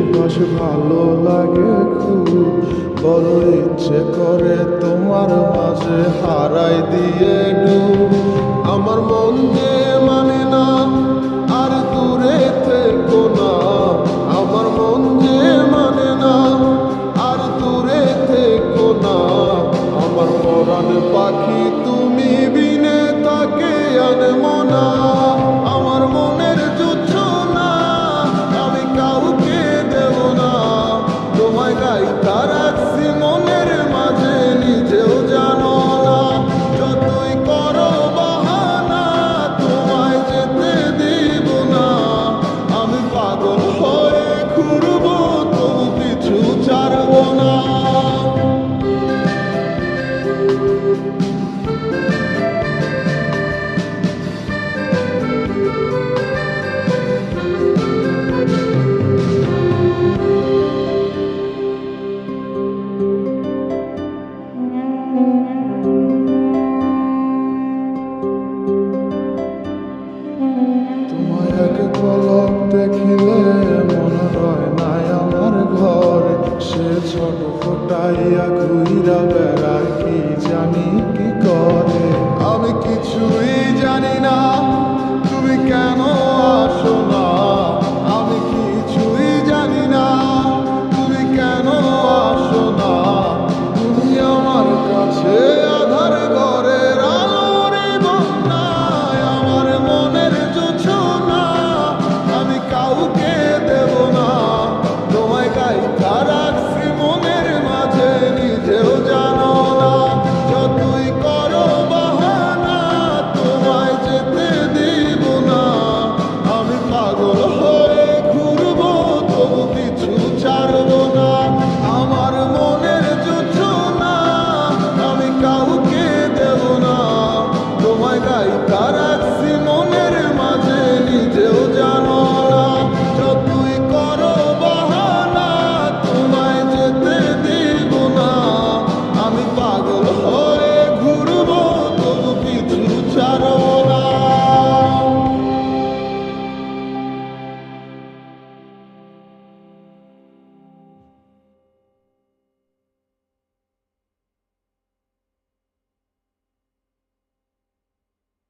চুলের ভালো লাগে খুব। বড় ইচ্ছে করে তোমার মাঝে হারাই দিয়ে ডুব। মন ফোটাইয়া ঘুরা বেড়ায় কি জানি কি করে? আমি কিছুই জানি না।